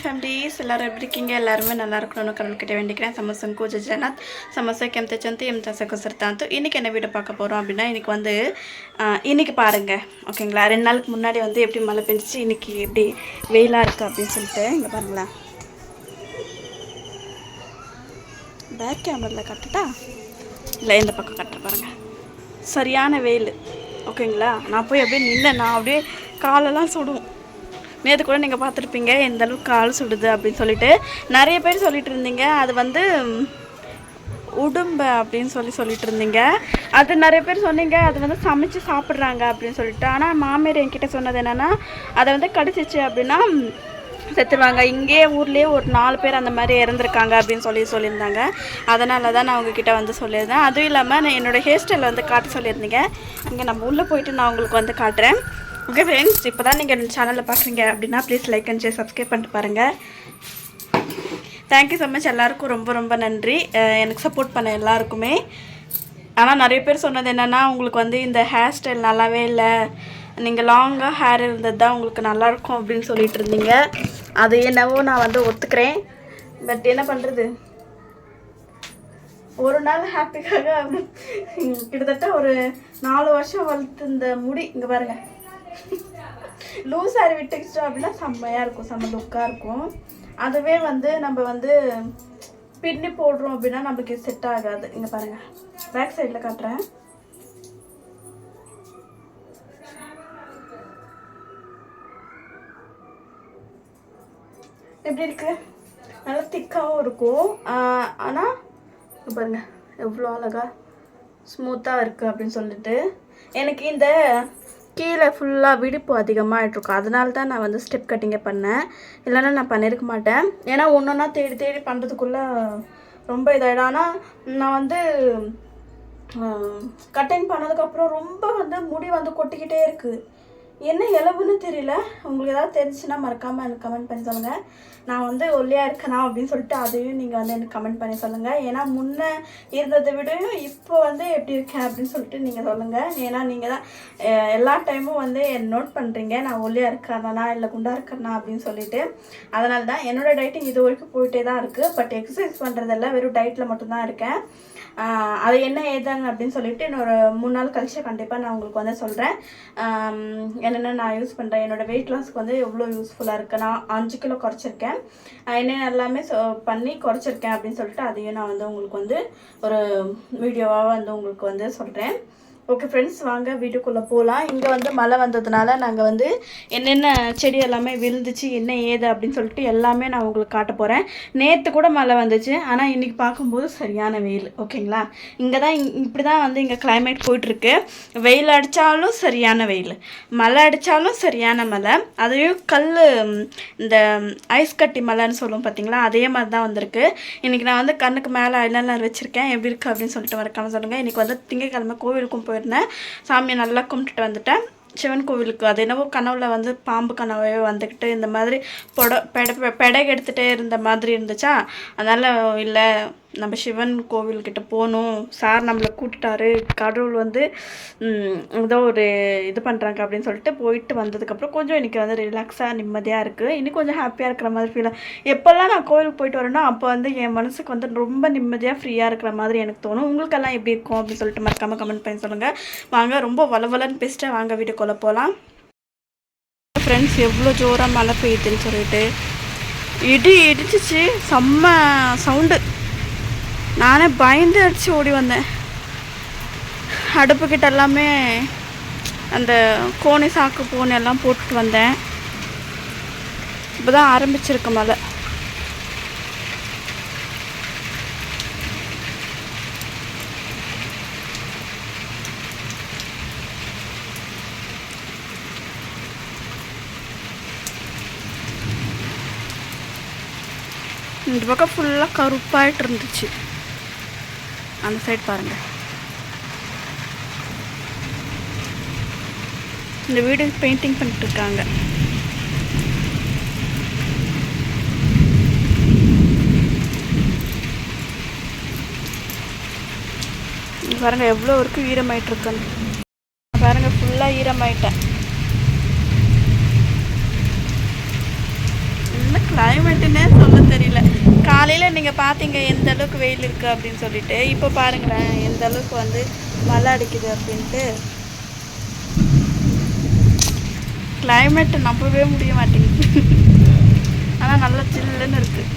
Families ಎಲ್ಲರೂ எப்படி இருக்கீங்க ಎಲ್ಲರೂ நல்லா இருக்கணும்னு கடவுள் கடவுள்கிட்ட வேண்டிக்கிறேன் சமசம் கூஜ ஜெகநாத் சமசை எம் தச்சந்தி எம் தசகுசர் தாந்து இன்றைக்கி என்ன வீடு பார்க்க போகிறோம் அப்படின்னா இன்றைக்கி வந்து இன்றைக்கி பாருங்கள் ஓகேங்களா ரெண்டு நாளுக்கு முன்னாடி வந்து எப்படி மழை பெஞ்சிச்சு இன்றைக்கி எப்படி வெயிலாக இருக்குது அப்படின்னு சொல்லிட்டு இங்கே பாருங்களேன் பேக் கேமரில் கட்டுட்டா இல்லை இந்த பக்கம் கட்டுற பாருங்கள் சரியான வெயில் ஓகேங்களா நான் போய் அப்படியே நின்று நான் அப்படியே காலெல்லாம் சுடுவோம் நேற்று கூட நீங்கள் பார்த்துருப்பீங்க எந்த அளவுக்கு கால் சுடுது அப்படின்னு சொல்லிட்டு. நிறைய பேர் சொல்லிட்டு இருந்தீங்க. அது வந்து உடும்ப உடும்பை அப்படின்னு சொல்லி சொல்லிட்டு இருந்தீங்க. அது நிறைய பேர் சொன்னீங்க அது வந்து சமைச்சு சாப்பிட்றாங்க அப்படின்னு சொல்லிட்டு. ஆனால் மாமியார் என்கிட்ட சொன்னது என்னென்னா அதை வந்து கடிச்சிச்சு அப்படின்னா செத்துருவாங்க. இங்கேயே ஊர்லேயே ஒரு நாலு பேர் அந்த மாதிரி இறந்துருக்காங்க அப்படின்னு சொல்லி சொல்லியிருந்தாங்க. அதனால தான் நான் உங்ககிட்ட வந்து சொல்லியிருந்தேன். அதுவும் இல்லாமல் நான் என்னோடய ஹேர் ஸ்டைல் வந்து காட்ட சொல்லியிருந்தீங்க. அங்கே நம்ம உள்ளே போயிட்டு நான் உங்களுக்கு வந்து காட்டுறேன். ஓகே ஃப்ரெண்ட்ஸ் இப்போ தான் நீங்கள் சேனலில் பார்க்குறீங்க அப்படின்னா please like and share subscribe பண்ணிட்டு பாருங்கள் தேங்க்யூ ஸோ மச் எல்லாருக்கும் ரொம்ப ரொம்ப நன்றி. எனக்கு சப்போர்ட் பண்ண எல்லாருக்குமே. ஆனால் நிறைய பேர் சொன்னது என்னென்னா உங்களுக்கு வந்து இந்த ஹேர் ஸ்டைல் நல்லாவே இல்லை. நீங்கள் லாங்காக ஹேர் இருந்தது தான் உங்களுக்கு நல்லாயிருக்கும் அப்படின்னு சொல்லிட்டு இருந்தீங்க. அது என்னவோ நான் வந்து ஒத்துக்கிறேன். பட் என்ன பண்ணுறது ஒரு நாள் ஹாப்பிக்காக கிட்டத்தட்ட ஒரு நாலு வருஷம் வளர்த்து இந்த முடி இங்கே பாருங்கள் லூஸ் ஹேர் விட்டுக்கிச்சோம் அப்படின்னா செம்மையாக இருக்கும் செம்ம லுக்காக இருக்கும். அதுவே வந்து நம்ம வந்து பின்னி போடுறோம் அப்படின்னா நமக்கு செட் ஆகாது. இங்கே பாருங்க. பேக் சைடில் காட்டுறேன். எப்படி இருக்கு? நல்லா திக்காகவும் இருக்கும். ஆனால் பாருங்க. எவ்வளோ அழகாக ஸ்மூத்தாக இருக்குது அப்படின்னு சொல்லிட்டு. எனக்கு இந்த கீழே ஃபுல்லாக விடுப்பு அதிகமாக இருக்கும் அதனால தான் நான் வந்து ஸ்டெப் கட்டிங்கே பண்ணேன். இல்லைன்னா நான் பண்ணியிருக்க மாட்டேன். ஏன்னா ஒன்று ஒன்றா தேடி தேடி பண்ணுறதுக்குள்ளே ரொம்ப இதாகிடும் ஆனால் நான் வந்து கட்டிங் பண்ணதுக்கப்புறம் ரொம்ப வந்து முடி வந்து கொட்டிக்கிட்டே இருக்குது என்ன எலவுன்னு தெரியல. உங்களுக்கு ஏதாவது தெரிஞ்சுன்னா மறக்காமல் எனக்கு கமெண்ட் பண்ணி சொல்லுங்கள் நான் வந்து ஒல்லியாக இருக்கனா அப்படின்னு சொல்லிட்டு அதையும் நீங்கள் வந்து எனக்கு கமெண்ட் பண்ணி சொல்லுங்கள் ஏன்னா முன்னே இருந்ததை விடவும் இப்போ வந்து எப்படி இருக்கேன் அப்படின்னு சொல்லிட்டு நீங்கள் சொல்லுங்கள் ஏன்னா நீங்கள் தான் எல்லா டைமும் வந்து நோட் பண்ணுறீங்க நான் ஒல்லியாக இருக்கிறனா இல்லை குண்டாக இருக்கிறனா அப்படின்னு சொல்லிட்டு. அதனால தான் என்னோட டைட்டிங் இது வரைக்கும் போயிட்டே தான் இருக்குது பட் எக்ஸசைஸ் பண்ணுறதெல்லாம் வெறும் டயட்டில் மட்டும்தான் இருக்கேன். அது என்ன ஏதாங்க அப்படின்னு சொல்லிட்டு இன்னொரு மூணு நாள் கழிச்சு கண்டிப்பாக நான் உங்களுக்கு வந்து சொல்கிறேன் என்னென்ன நான் யூஸ் பண்ணுறேன் என்னோடய வெயிட் லாஸ்க்கு வந்து எவ்வளோ யூஸ்ஃபுல்லாக இருக்குது நான் அஞ்சு கிலோ குறைச்சிருக்கேன். என்னென்ன எல்லாமே சொ- பண்ணி குறைச்சிருக்கேன் அப்படின்னு சொல்லிட்டு அதையும் நான் வந்து உங்களுக்கு வந்து ஒரு வீடியோவாக வந்து உங்களுக்கு வந்து சொல்கிறேன் ஓகே ஃப்ரெண்ட்ஸ் வாங்க வீட்டுக்குள்ளே போகலாம் இங்கே வந்து மழை வந்ததுனால நாங்கள் வந்து என்னென்ன செடி எல்லாமே விழுந்துச்சு என்ன ஏது அப்படின்னு சொல்லிட்டு எல்லாமே நான் உங்களுக்கு காட்ட போகிறேன் நேற்று கூட மழை வந்துச்சு ஆனால் இன்றைக்கி பார்க்கும்போது சரியான வெயில் ஓகேங்களா? இங்கே தான் இப்படி தான் வந்து இங்கே கிளைமேட் போயிட்டுருக்கு. வெயில் அடித்தாலும் சரியான வெயில் மழை அடித்தாலும் சரியான மழை. அதையும் கல் இந்த ஐஸ் கட்டி மழைன்னு சொல்லுவோம் பார்த்தீங்களா அதே மாதிரி தான் வந்திருக்கு. இன்றைக்கி நான் வந்து கண்ணுக்கு மேலே ஐலைனர் வச்சுருக்கேன். எப்படி இருக்குது அப்படின்னு சொல்லிட்டு மறக்காமல் சொல்லுங்கள் இன்றைக்கி வந்து திங்கக்கிழமை கோவிலுக்கும் போயிருந்தேன். சாமியை நல்லா கும்பிட்டுட்டு வந்துட்டேன். சிவன் கோவிலுக்கு அது என்னவோ கனவுல வந்து பாம்பு கனவே வந்துக்கிட்டு இந்த மாதிரி பொட பெட பெடை எடுத்துகிட்டே இருந்த மாதிரி இருந்துச்சா? அதனால் இல்லை நம்ம சிவன் கோவில்கிட்ட போகணும். சார் நம்மளை கூப்பிட்டாரு கடவுள் வந்து ஏதோ ஒரு இது பண்ணுறாங்க அப்படின்னு சொல்லிட்டு போயிட்டு வந்ததுக்கப்புறம் கொஞ்சம் இன்றைக்கி வந்து ரிலாக்ஸாக நிம்மதியாக இருக்குது இன்னும் கொஞ்சம் ஹாப்பியாக இருக்கிற மாதிரி ஃபீல் எப்போல்லாம் நான் கோவிலுக்கு போயிட்டு வரேனோ அப்போ வந்து என் மனசுக்கு வந்து ரொம்ப நிம்மதியாக ஃப்ரீயாக இருக்கிற மாதிரி எனக்கு தோணும். உங்களுக்கெல்லாம் எப்படி இருக்கும் அப்படின்னு சொல்லிட்டு மறக்காமல் கமெண்ட் பண்ணி சொல்லுங்கள் வாங்க ரொம்ப வளவலன்னு பேசிட்டு வாங்க வீட்டுக்குள்ளே போகலாம் ஃப்ரெண்ட்ஸ் எவ்வளோ ஜோராக மழை பெய்யுதுன்னு சொல்லிட்டு. இடி இடிச்சிச்சு. செம்ம சவுண்டு நானே பயந்து அடித்து ஓடி வந்தேன். அடுப்புக்கிட்ட எல்லாமே அந்த கோணி சாக்கு பூனை எல்லாம் போட்டுட்டு வந்தேன். இப்போ தான் ஆரம்பிச்சிருக்கு மழை. இந்த பக்கம் ஃபுல்லாக கருப்பாயிட்டு இருந்துச்சு. அந்த சைட் பாருங்க. இந்த வீடு பெயிண்டிங் பண்ணிட்டு இருக்காங்க பாருங்க எவ்வளோ வரைக்கும் ஈரமாயிட்டு இருக்குன்னு பாருங்க ஃபுல்லாக ஈரமாயிட்டேன். என்ன கிளைமேட்டுன்னே சொல்ல தெரியல. காலையில் நீங்கள் பார்த்தீங்க எந்த அளவுக்கு வெயில் இருக்குது அப்படின்னு சொல்லிட்டு. இப்போ பாருங்களேன் எந்த அளவுக்கு வந்து மழை அடிக்குது அப்படின்ட்டு. கிளைமேட் நம்பவே முடிய மாட்டேங்குது. ஆனால் நல்லா சில்லுன்னு இருக்குது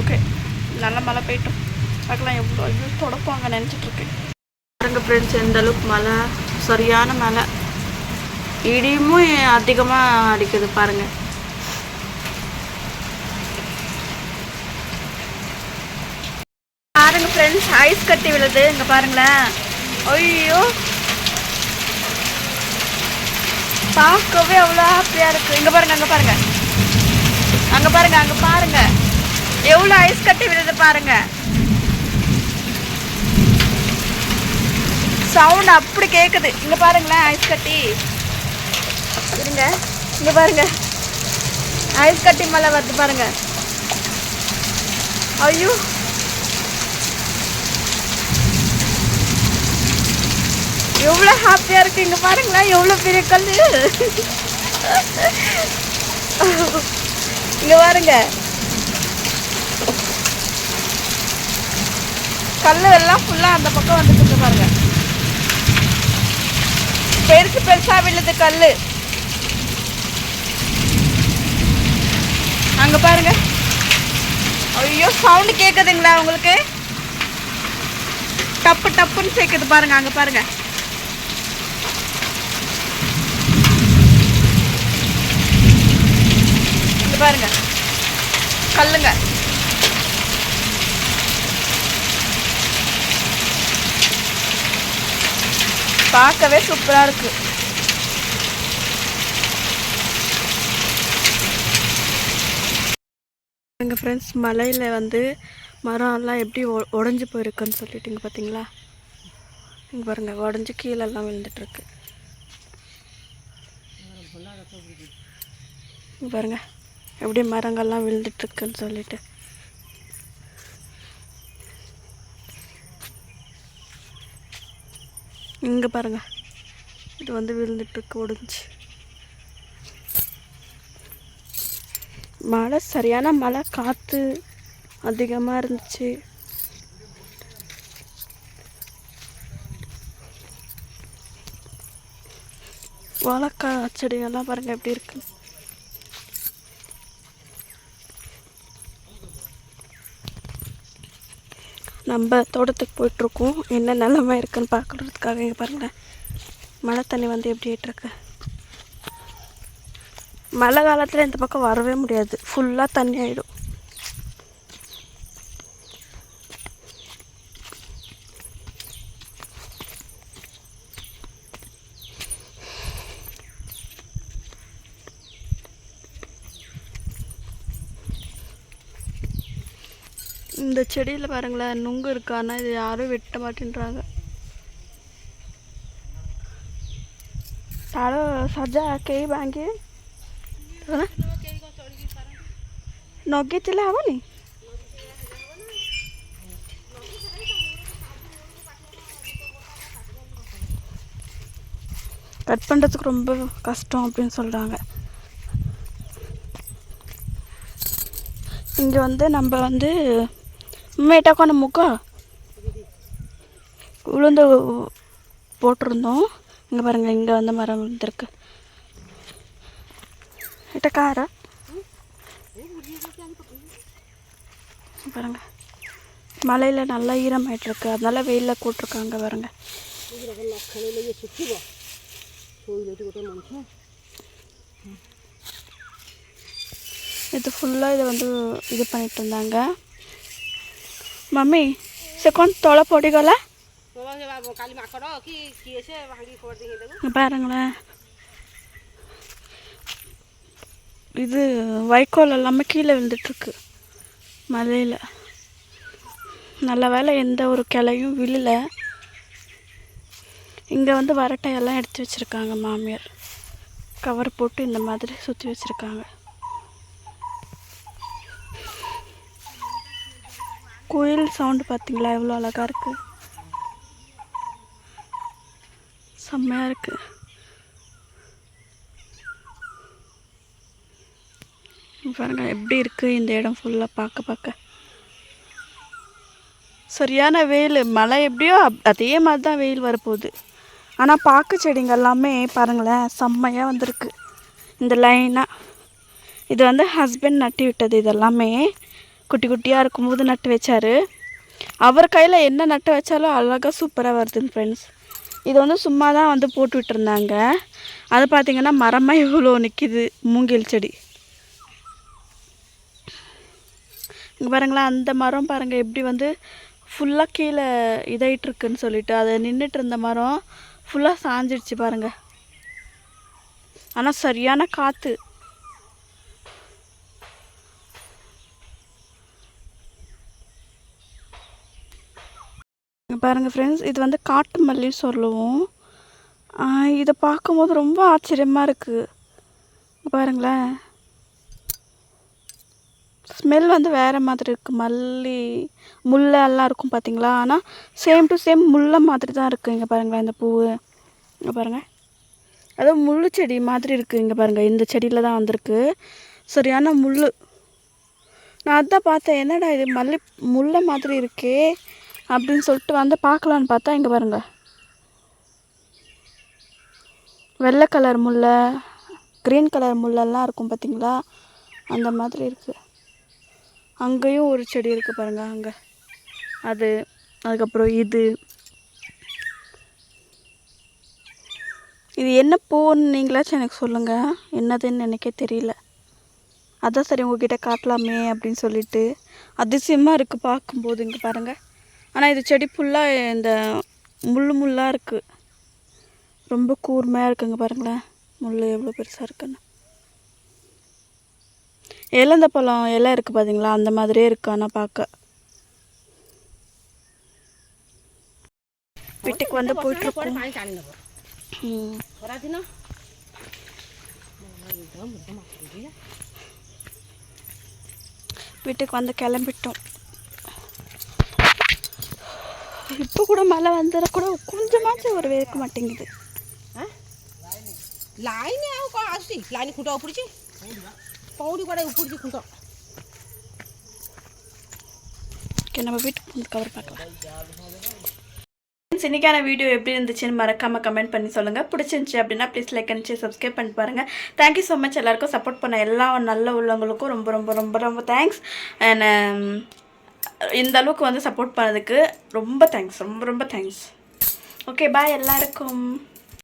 ஓகே நல்ல மழை போயிட்டோம் பார்க்கலாம் எவ்வளோ ஐயோ தொடப்பாங்க நினச்சிட்டு பாருங்க ஃப்ரெண்ட்ஸ் எந்த அளவுக்கு மழை சரியான மழை. இடியும் அதிகமாக அடிக்குது பாருங்க. பாருங்க ஃப்ரெண்ட்ஸ் ஐஸ் கட்டி விழுது. இங்கே பாருங்களேன். ஐயோ. பார்க்கவே அவ்வளோ ஹாப்பியாக இருக்கு. இங்கே பாருங்க அங்கே பாருங்க. அங்கே பாருங்க அங்கே பாருங்க. எவ்வளோ ஐஸ் கட்டி விழுது பாருங்க. சவுண்ட் அப்படி கேட்குது இங்கே பாருங்களேன் ஐஸ் கட்டி. இருங்க. இங்க பாருங்க. ஐஸ் கட்டி மலை வருது பாருங்க. ஐயோ. எவ்வளோ ஹாப்பியாக இருக்கு இங்க பாருங்களேன். எவ்வளோ பெரிய கல் இங்க பாருங்க. கல் எல்லாம் ஃபுல்லாக அந்த பக்கம் வந்துட்டு பாருங்க. பெருசு பெருசா விழுது கல்லு. அங்க பாருங்க. ஐயோ சவுண்ட் கேக்குதுங்களா உங்களுக்கு? டப்பு டப்புன்னு சேர்க்குது பாருங்க அங்க பாருங்க. இங்க பாருங்க. கல்லுங்க. பார்க்கவே சூப்பரா இருக்கு. எங்கள் ஃப்ரெண்ட்ஸ் மலையில் வந்து மரம்லாம் எப்படி ஒ- உடைஞ்சு போயிருக்குன்னு சொல்லிட்டு இங்கே பார்த்தீங்களா இங்கே பாருங்கள் உடஞ்சி கீழெல்லாம் விழுந்துட்டுருக்கு. இங்கே பாருங்கள் எப்படி மரங்கள்லாம் விழுந்துட்டுருக்குன்னு சொல்லிட்டு. இங்கே பாருங்கள் இது வந்து விழுந்துட்டுருக்கு ஒடிஞ்சு மழை சரியான மழை காற்று அதிகமாக இருந்துச்சு. வாழைக்காய் செடிகள்லாம் பாருங்கள் எப்படி இருக்கு. நம்ம தோட்டத்துக்கு போயிட்டுருக்கோம். என்ன நிலமை இருக்குன்னு பார்க்குறதுக்காக இங்கே பாருங்களேன். மழை தண்ணி வந்து எப்படி இருக்கு மழை காலத்தில் இந்த பக்கம் வரவே முடியாது. ஃபுல்லாக தண்ணி ஆகிடும் இந்த செடியில் பாருங்களேன் நுங்கு இருக்கானா இது யாரும் வெட்ட மாட்டேன்றாங்க. யாரோ சஜா கை வாங்கி ଭାଙ୍ଗି ନଗେଇଥିଲେ ହବନି கட் பண்ணுறதுக்கு ரொம்ப கஷ்டம் அப்படின்னு சொல்கிறாங்க இங்கே வந்து நம்ம வந்து மேட்டா கொண்ட முக்கா உளுந்து போட்டிருந்தோம் இங்கே பாருங்கள் இங்கே வந்து மரம் விழுந்திருக்கு இட்ட கார பாருங்க மலையில் நல்லா ஈரமாயிட்டு இருக்கு அதனால வெயிலில் கூட்டிருக்காங்க பாருங்க இது ஃபுல்லாக இதை வந்து இது பண்ணிட்டு இருந்தாங்க ମମି ସେ କ'ଣ ତଳ ପଡ଼ିଗଲା କାଲି இது வைக்கோல் எல்லாமே கீழே விழுந்துட்டுருக்கு. மலையில் நல்ல வேளை எந்த ஒரு கிளையும் விழல. இங்கே வந்து வரட்டையெல்லாம் எடுத்து வச்சுருக்காங்க மாமியார். கவர் போட்டு இந்த மாதிரி சுற்றி வச்சுருக்காங்க. குயில் சவுண்டு பார்த்தீங்களா எவ்வளோ அழகாக இருக்குது செம்மையாக இருக்குது பாருங்க எப்படி இருக்குது இந்த இடம் ஃபுல்லாக பார்க்க பார்க்க. சரியான வெயில் மழை எப்படியோ அப்- அதே மாதிரி தான் வெயில் வரப்போகுது. ஆனால் பாக்கு செடிங்க எல்லாமே பாருங்களேன் செம்மையாக வந்திருக்கு. இந்த லைனாக இது வந்து ஹஸ்பண்ட் நட்டி விட்டது இதெல்லாமே. குட்டி குட்டியாக இருக்கும்போது நட்டு வச்சார். அவர் கையில் என்ன நட்டு வச்சாலும் அழகாக சூப்பராக வருதுங்க ஃப்ரெண்ட்ஸ் இது வந்து சும்மா தான் வந்து போட்டு விட்டுருந்தாங்க அது பார்த்திங்கன்னா மரமாக இவ்வளோ நிற்கிது மூங்கில் செடி. இங்கே பாருங்களேன் அந்த மரம் பாருங்கள் எப்படி வந்து ஃபுல்லாக கீழே இதாயிட்டிருக்குன்னு சொல்லிட்டு அதை நின்றுட்டு இருந்த மரம் ஃபுல்லாக சாஞ்சிடுச்சு பாருங்கள் ஆனால் சரியான காற்று பாருங்கள் ஃப்ரெண்ட்ஸ் இது வந்து காட்டு மல்லின்னு சொல்லுவோம். இதை பார்க்கும்போது ரொம்ப ஆச்சரியமாக இருக்குது பாருங்களேன். ஸ்மெல் வந்து வேறு மாதிரி இருக்குது மல்லி முல்லை எல்லாம் இருக்கும் பார்த்தீங்களா ஆனால் சேம் டு சேம் முல்லை மாதிரி தான் இருக்குது இங்கே பாருங்களேன் இந்த பூ இங்கே பாருங்கள் அதுவும் முள்ளு செடி மாதிரி இருக்குது இங்கே பாருங்கள் இந்த செடியில் தான் வந்திருக்கு. சரியான முள் நான் அதான் பார்த்தேன் என்னடா இது? மல்லி முல்லை மாதிரி இருக்கே அப்படின்னு சொல்லிட்டு வந்து பார்க்கலான்னு பார்த்தா இங்கே பாருங்கள் வெள்ளை கலர் முல்லை க்ரீன் கலர் முள்ளெல்லாம் இருக்கும் பார்த்தீங்களா அந்த மாதிரி இருக்குது அங்கேயும் ஒரு செடி இருக்குது பாருங்க அங்கே. அது அதுக்கப்புறம் இது. இது என்ன பூன்னு நீங்களாச்சும் எனக்கு சொல்லுங்கள் என்னதுன்னு எனக்கே தெரியல. அதான் சரி உங்ககிட்ட காட்டலாமே அப்படின்னு சொல்லிட்டு. அதிசயமாக இருக்குது பார்க்கும்போது இங்கே பாருங்கள் ஆனால் இது செடி ஃபுல்லாக இந்த முள் முள்ளாக இருக்குது ரொம்ப கூர்மையாக இருக்குங்க பாருங்களேன். முள் எவ்வளோ பெருசாக இருக்குன்னு. எலந்த பழம் இலை இருக்குது பார்த்தீங்களா அந்த மாதிரியே இருக்கு ஆனால் பார்க்க வீட்டுக்கு வந்து போயிட்டுருக்கோம். வீட்டுக்கு வந்து கிளம்பிட்டோம். இப்போ கூட மழை வந்துட கூட கொஞ்சமாச்சும் ஒரு வேர்க்க மாட்டேங்குது. லைன் லைன் கூட்டம் பிடிச்சி. పౌడి కూడా ఇప్పుడు తీసుకుంటాం நம்ம வீட்டுக்கு கவர் பார்க்கலாம். இன்னைக்கான வீடியோ எப்படி இருந்துச்சுன்னு மறக்காமல் கமெண்ட் பண்ணி சொல்லுங்கள் பிடிச்சிருந்துச்சி அப்படின்னா ப்ளீஸ் லைக் அனுப்பிச்சு சப்ஸ்கிரைப் பண்ணி பாருங்கள் தேங்க்யூ ஸோ மச் எல்லாருக்கும் சப்போர்ட் பண்ண எல்லா நல்ல உள்ளவங்களுக்கும் ரொம்ப ரொம்ப ரொம்ப ரொம்ப தேங்க்ஸ் அண்ட் um, இந்த அளவுக்கு வந்து சப்போர்ட் பண்ணதுக்கு ரொம்ப தேங்க்ஸ் ரொம்ப ரொம்ப தேங்க்ஸ் ஓகே பாய் எல்லாருக்கும்.